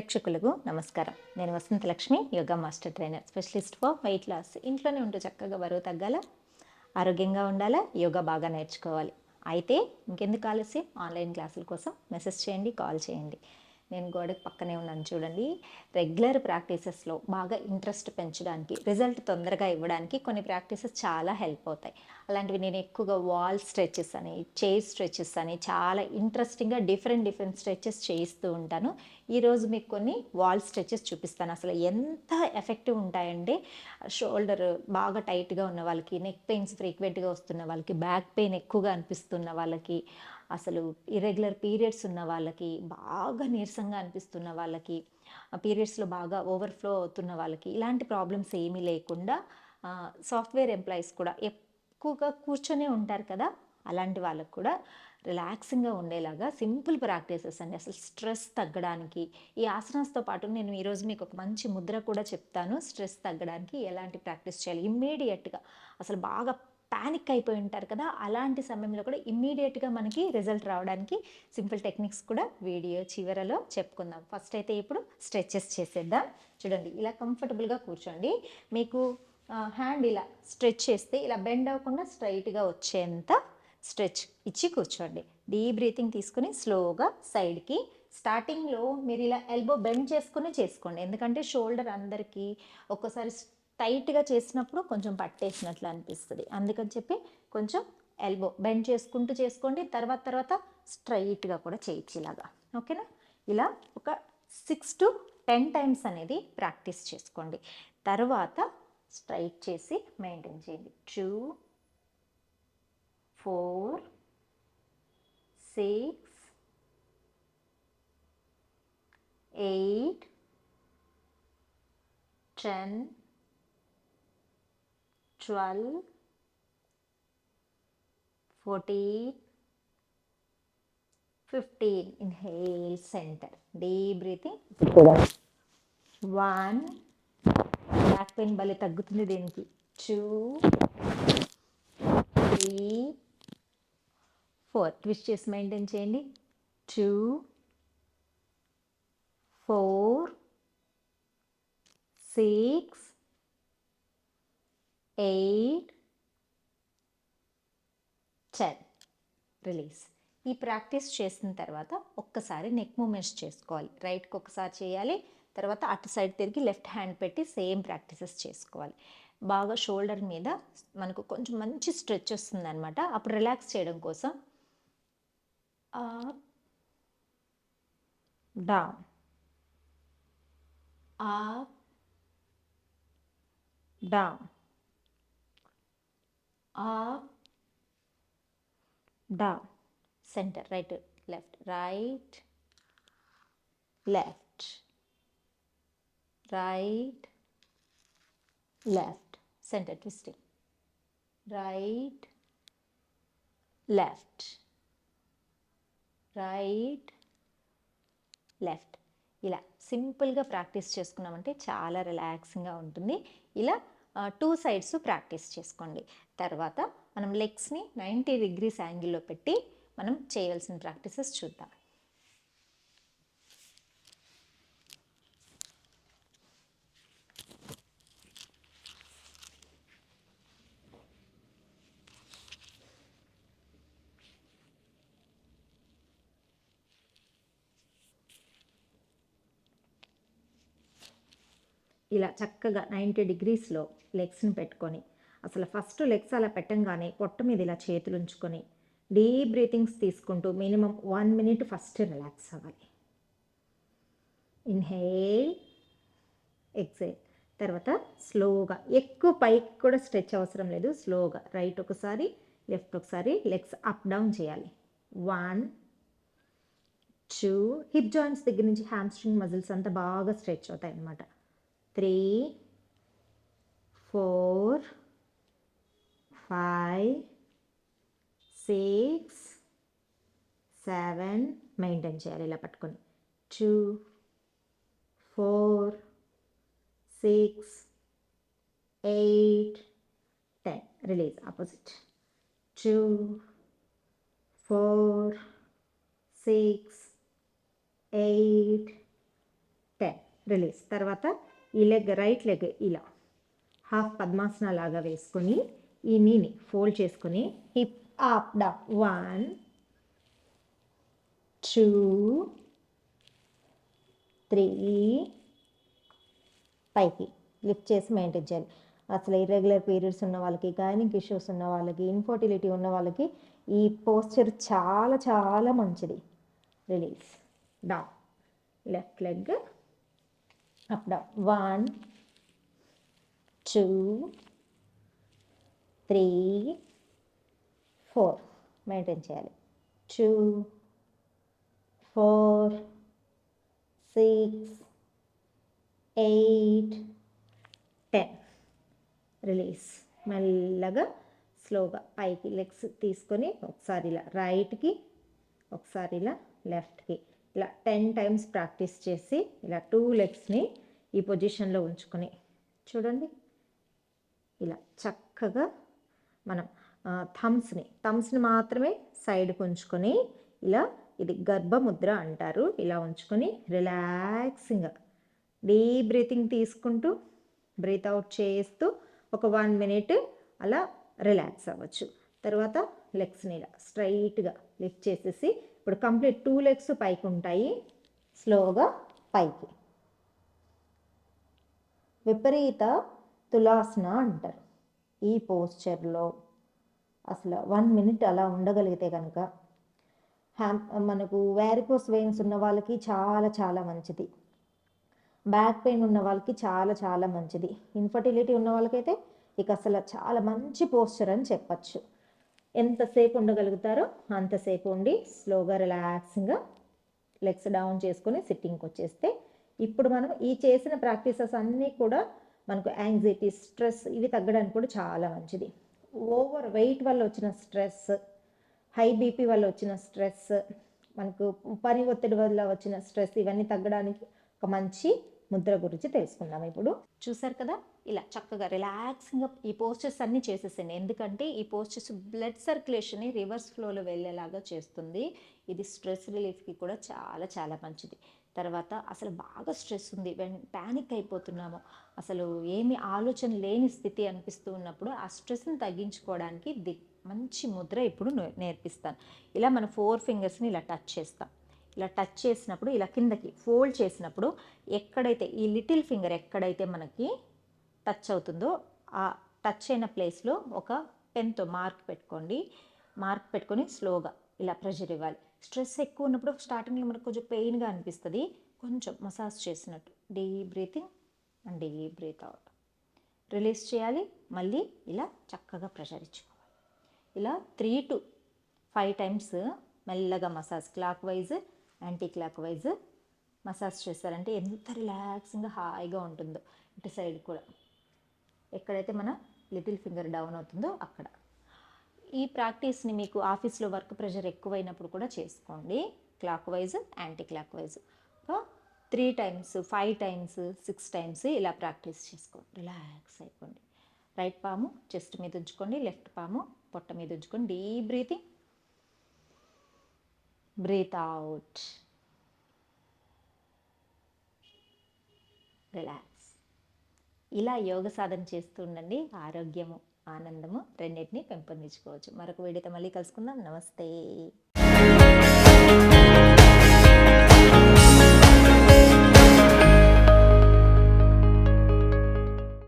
ప్రేక్షకులకు నమస్కారం. నేను Vasantha Lakshmi yoga master trainer specialist for weight loss. ఇంట్లోనే ఉంటూ చక్కగా బరువు తగ్గాల ఆరోగ్యంగా ఉండాలా యోగా బాగా నేర్చుకోవాలి. అయితే ఇంకెందుకు ఆలస్యం? ఆన్లైన్ క్లాసుల కోసం మెసేజ్ చేయండి కాల్ చేయండి. నేను గోడకు పక్కనే ఉన్నాను చూడండి. రెగ్యులర్ ప్రాక్టీసెస్లో బాగా ఇంట్రెస్ట్ పెంచడానికి రిజల్ట్ తొందరగా ఇవ్వడానికి కొన్ని ప్రాక్టీసెస్ చాలా హెల్ప్ అవుతాయి. అలాంటివి నేను ఎక్కువగా వాల్ స్ట్రెచెస్ అని చైర్ స్ట్రెచెస్ అని చాలా ఇంట్రెస్టింగ్గా డిఫరెంట్ డిఫరెంట్ స్ట్రెచెస్ చేయిస్తూ ఉంటాను. ఈరోజు మీకు కొన్ని వాల్ స్ట్రెచెస్ చూపిస్తాను. అసలు ఎంత ఎఫెక్టివ్ ఉంటాయంటే షోల్డర్ బాగా టైట్గా ఉన్న వాళ్ళకి నెక్ పెయిన్స్ ఫ్రీక్వెంట్గా వస్తున్న వాళ్ళకి బ్యాక్ పెయిన్ ఎక్కువగా అనిపిస్తున్న వాళ్ళకి అసలు ఇర్రెగ్యులర్ పీరియడ్స్ ఉన్న వాళ్ళకి బాగా నీరసంగా అనిపిస్తున్న వాళ్ళకి పీరియడ్స్లో బాగా ఓవర్ఫ్లో అవుతున్న వాళ్ళకి ఇలాంటి ప్రాబ్లమ్స్ ఏమీ లేకుండా సాఫ్ట్వేర్ ఎంప్లాయీస్ కూడా ఎక్కువగా కూర్చొనే ఉంటారు కదా అలాంటి వాళ్ళకు కూడా రిలాక్సింగ్గా ఉండేలాగా సింపుల్ ప్రాక్టీసెస్ అండి. అసలు స్ట్రెస్ తగ్గడానికి ఈ ఆసనాస్తో పాటు నేను ఈరోజు మీకు ఒక మంచి ముద్ర కూడా చెప్తాను. స్ట్రెస్ తగ్గడానికి ఎలాంటి ప్రాక్టీస్ చేయాలి? ఇమ్మీడియట్గా అసలు బాగా ప్యానిక్ అయిపోయి ఉంటారు కదా అలాంటి సమయంలో కూడా ఇమ్మీడియట్గా మనకి రిజల్ట్ రావడానికి సింపుల్ టెక్నిక్స్ కూడా వీడియో చివరలో చెప్పుకుందాం. ఫస్ట్ అయితే ఇప్పుడు స్ట్రెచెస్ చేసేద్దాం. చూడండి ఇలా కంఫర్టబుల్గా కూర్చోండి. మీకు హ్యాండ్ ఇలా స్ట్రెచ్ చేస్తే ఇలా బెండ్ అవ్వకుండా స్ట్రైట్గా వచ్చేంత స్ట్రెచ్ ఇచ్చి కూర్చోండి. డీప్ బ్రీతింగ్ తీసుకుని స్లోగా సైడ్కి స్టార్టింగ్లో మీరు ఇలా ఎల్బో బెండ్ చేసుకుని చేసుకోండి. ఎందుకంటే షోల్డర్ అందరికీ ఒక్కోసారి టైట్గా చేసినప్పుడు కొంచెం పట్టేసినట్లు అనిపిస్తుంది. అందుకని చెప్పి కొంచెం ఎల్బో బెండ్ చేసుకుంటూ చేసుకోండి. తర్వాత తర్వాత స్ట్రైట్గా కూడా చేయొచ్చు ఇలాగా ఓకేనా? ఇలా ఒక సిక్స్ టు టెన్ టైమ్స్ అనేది ప్రాక్టీస్ చేసుకోండి. తర్వాత స్ట్రైట్ చేసి మెయింటైన్ చేయండి. Two four six eight ten twelve fourteen fifteen inhale centre deep breathing one back pain భలే తగ్గుతుంది దీనికి. టూ త్రీ ఫోర్ ట్విస్ట్ చేసి మెయింటైన్ చేయండి. Two four six eight ten release ఈ ప్రాక్టీస్ చేసిన తర్వాత ఒక్కసారి నెక్ మూమెంట్స్ చేసుకోవాలి. రైట్కి ఒకసారి చేయాలి తర్వాత అటు సైడ్ తిరిగి లెఫ్ట్ హ్యాండ్ పెట్టి సేమ్ ప్రాక్టీసెస్ చేసుకోవాలి. బాగా షోల్డర్ మీద మనకు కొంచెం మంచి స్ట్రెచ్ వస్తుంది అనమాట అప్పుడు రిలాక్స్ చేయడం కోసం డౌన్ అప్ డౌన్ ఆ డా centre right left right left right left centre twisting right left right left. ఇలా సింపుల్గా ప్రాక్టీస్ చేసుకున్నామంటే చాలా రిలాక్సింగ్గా ఉంటుంది. ఇలా టూ సైడ్స్ ప్రాక్టీస్ చేసుకోండి. తర్వాత మనం లెగ్స్ని నైంటీ డిగ్రీస్ యాంగిల్లో పెట్టి మనం చేయవలసిన ప్రాక్టీసెస్ చూద్దాం. ఇలా చక్కగా నైంటీ డిగ్రీస్లో లెగ్స్ని పెట్టుకొని అసలు ఫస్ట్ లెగ్స్ అలా పెట్టంగానే పొట్ట మీద ఇలా చేతులు ఉంచుకొని డీప్ బ్రీతింగ్స్ తీసుకుంటూ minimum one minute first relax అవ్వాలి. ఇన్హేల్ ఎక్సేల్ తర్వాత స్లోగా ఎక్కువ పైకి కూడా స్ట్రెచ్ అవసరం లేదు స్లోగా. రైట్ ఒకసారి లెఫ్ట్ ఒకసారి లెగ్స్ అప్ డౌన్ చేయాలి. One two. హిప్ జాయింట్స్ దగ్గర నుంచి హ్యామ్స్ట్రింగ్ మజిల్స్ అంతా బాగా స్ట్రెచ్ అవుతాయి అన్నమాట three four five six seven maintain చేయాలి ఇలా పట్టుకొని. Two four six eight ten. Release opposite. Two four six eight ten. Release. తర్వాత ఈ లెగ్ రైట్ లెగ్ ఇలా. హాఫ్ పద్మాసన లాగా వేసుకొని ఈ నీని ఫోల్డ్ చేసుకుని hip up down one two three పైకి లిఫ్ట్ చేసి మెయింటైన్ చేయాలి. అసలు ఇర్రెగ్యులర్ పీరియడ్స్ ఉన్న వాళ్ళకి గైనిక్ ఇష్యూస్ ఉన్న వాళ్ళకి ఇన్ఫర్టిలిటీ ఉన్న వాళ్ళకి ఈ పోస్చర్ చాలా చాలా మంచిది. Release down left leg up down one two three four. Maintain చేయాలి. Two four six eight ten. Release. మెల్లగా స్లోగా. పైకి లెగ్స్ తీసుకొని ఒకసారి ఇలా రైట్కి ఒకసారి ఇలా లెఫ్ట్కి. ఇలా టెన్ టైమ్స్ ప్రాక్టీస్ చేసి ఇలా టూ లెగ్స్ని ఈ పొజిషన్లో ఉంచుకొని చూడండి. ఇలా చక్కగా మనం థమ్స్ని థమ్స్ని మాత్రమే సైడ్కి ఉంచుకొని ఇలా ఇది గర్భముద్ర అంటారు. ఇలా ఉంచుకొని రిలాక్సింగ్గా డీప్ బ్రీతింగ్ తీసుకుంటూ బ్రీత్ అవుట్ చేస్తూ ఒక వన్ మినిట్ అలా రిలాక్స్ అవ్వచ్చు. తర్వాత లెగ్స్ని ఇలా స్ట్రైట్గా లిఫ్ట్ చేసేసి ఇప్పుడు కంప్లీట్ టూ లెగ్స్ పైకి ఉంటాయి. స్లోగా పైకి. విపరీత తులాసన అంటారు. ఈ పోస్చర్లో అసలు వన్ మినిట్ అలా ఉండగలిగితే కనుక హ్యామ్ మనకు వ్యారికోస్ వెయిన్స్ ఉన్న వాళ్ళకి చాలా చాలా మంచిది. బ్యాక్ పెయిన్ ఉన్న వాళ్ళకి చాలా చాలా మంచిది. ఇన్ఫర్టిలిటీ ఉన్న వాళ్ళకైతే ఇక అసలు చాలా మంచి పోస్చర్ అని చెప్పచ్చు. ఎంతసేపు ఉండగలుగుతారో అంతసేపు ఉండి స్లోగా రిలాక్సింగ్గా లెగ్స్ డౌన్ చేసుకొని సిట్టింగ్కి వచ్చేస్తే ఇప్పుడు మనం ఈ చేసిన ప్రాక్టీసెస్ అన్నీ కూడా మనకు యాంగ్జైటీ స్ట్రెస్ ఇవి తగ్గడానికి కూడా చాలా మంచిది. ఓవర్ వెయిట్ వల్ల వచ్చిన స్ట్రెస్ హై బీపీ వల్ల వచ్చిన స్ట్రెస్ మనకు పని ఒత్తిడి వల్ల వచ్చిన స్ట్రెస్ ఇవన్నీ తగ్గడానికి ఒక మంచి ముద్ర గురించి తెలుసుకుందాం ఇప్పుడు. చూసారు కదా? ఇలా చక్కగా రిలాక్సింగ్గా ఈ పోస్టర్స్ అన్నీ చేసేసాను ఎందుకంటే ఈ పోస్టర్స్ బ్లడ్ సర్క్యులేషన్ని రివర్స్ ఫ్లోలో వెళ్ళేలాగా చేస్తుంది. ఇది స్ట్రెస్ రిలీఫ్కి కూడా చాలా చాలా మంచిది. తర్వాత అసలు బాగా స్ట్రెస్ ఉంది. ప్యానిక్ అయిపోతున్నాము. అసలు ఏమి ఆలోచన లేని స్థితి అనిపిస్తూ ఉన్నప్పుడు ఆ స్ట్రెస్ని తగ్గించుకోవడానికి ది మంచి ముద్ర ఇప్పుడు నేర్పిస్తాను. ఇలా మన ఫోర్ ఫింగర్స్ని ఇలా టచ్ చేస్తాం. ఇలా టచ్ చేసినప్పుడు ఇలా కిందకి ఫోల్డ్ చేసినప్పుడు ఎక్కడైతే ఈ లిటిల్ ఫింగర్ ఎక్కడైతే మనకి టచ్ అవుతుందో ఆ టచ్ అయిన ప్లేస్లో ఒక పెన్తో మార్క్ పెట్టుకోండి. మార్క్ పెట్టుకొని స్లోగా ఇలా ప్రెషర్ ఇవ్వాలి. స్ట్రెస్ ఎక్కువ ఉన్నప్పుడు స్టార్టింగ్లో మనకు కొంచెం పెయిన్గా అనిపిస్తుంది. కొంచెం మసాజ్ చేసినట్టు. Deep breathing and deep breath out. Release చేయాలి. మళ్ళీ ఇలా చక్కగా ప్రెషర్ ఇచ్చుకోవాలి. ఇలా త్రీ టు ఫైవ్ టైమ్స్ మెల్లగా massage clockwise anti clock wise massage చేస్తారంటే ఎంత రిలాక్సింగ్గా హాయిగా ఉంటుందో. ఇటు సైడ్ కూడా. ఎక్కడైతే మన లిటిల్ ఫింగర్ డౌన్ అవుతుందో అక్కడ. ఈ ప్రాక్టీస్ని మీకు ఆఫీస్లో వర్క్ ప్రెషర్ ఎక్కువైనప్పుడు కూడా చేసుకోండి. Clockwise anti clock wise ఒక three times five times six times ఇలా ప్రాక్టీస్ చేసుకోండి. రిలాక్స్ అయిపోండి. రైట్ పాము చెస్ట్ మీద ఉంచుకోండి లెఫ్ట్ పాము పొట్ట మీద ఉంచుకోండి. Deep breathing. Breath out. Relax. ఇలా యోగ సాధన చేస్తూ ఉండండి. ఆరోగ్యము ఆనందము రెండింటినీ పెంపొందించుకోవచ్చు. మరొక వీడియోతో మళ్ళీ కలుసుకుందాం. నమస్తే.